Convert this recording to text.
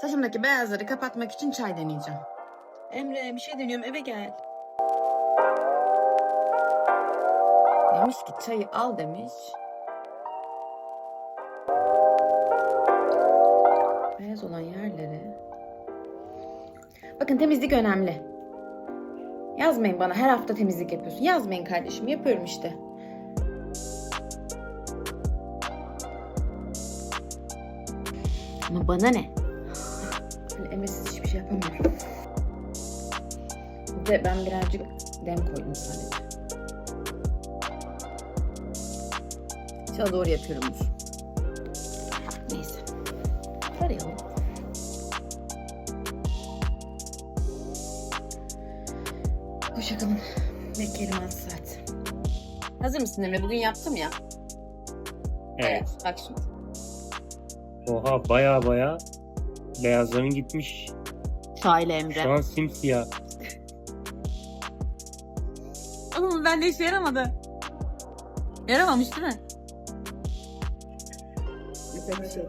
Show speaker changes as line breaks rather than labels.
Saçımdaki beyazları kapatmak için çay deneyeceğim.
Emre bir şey deniyorum eve gel.
Demiş ki çayı al demiş. Beyaz olan yerleri. Bakın temizlik önemli. Yazmayın bana her hafta temizlik yapıyorsun. Yazmayın kardeşim yapıyorum işte. Ama bana ne? Böyle emesiz hiçbir şey yapamıyorum. De ben birazcık dem koydum sadece. İnşallah doğru yapıyorumdur. Neyse. Arayalım. Hoşçakalın. Bekleyelim 6 saat. Hazır mısın Emre? Bugün yaptım ya.
Evet.
Bak şimdi.
Oha baya baya Beyazların gitmiş.
Şahin Emre.
Şu an simsiyah.
Oğlum bende işe yaramadı. Yaramamış değil mi? Mesela.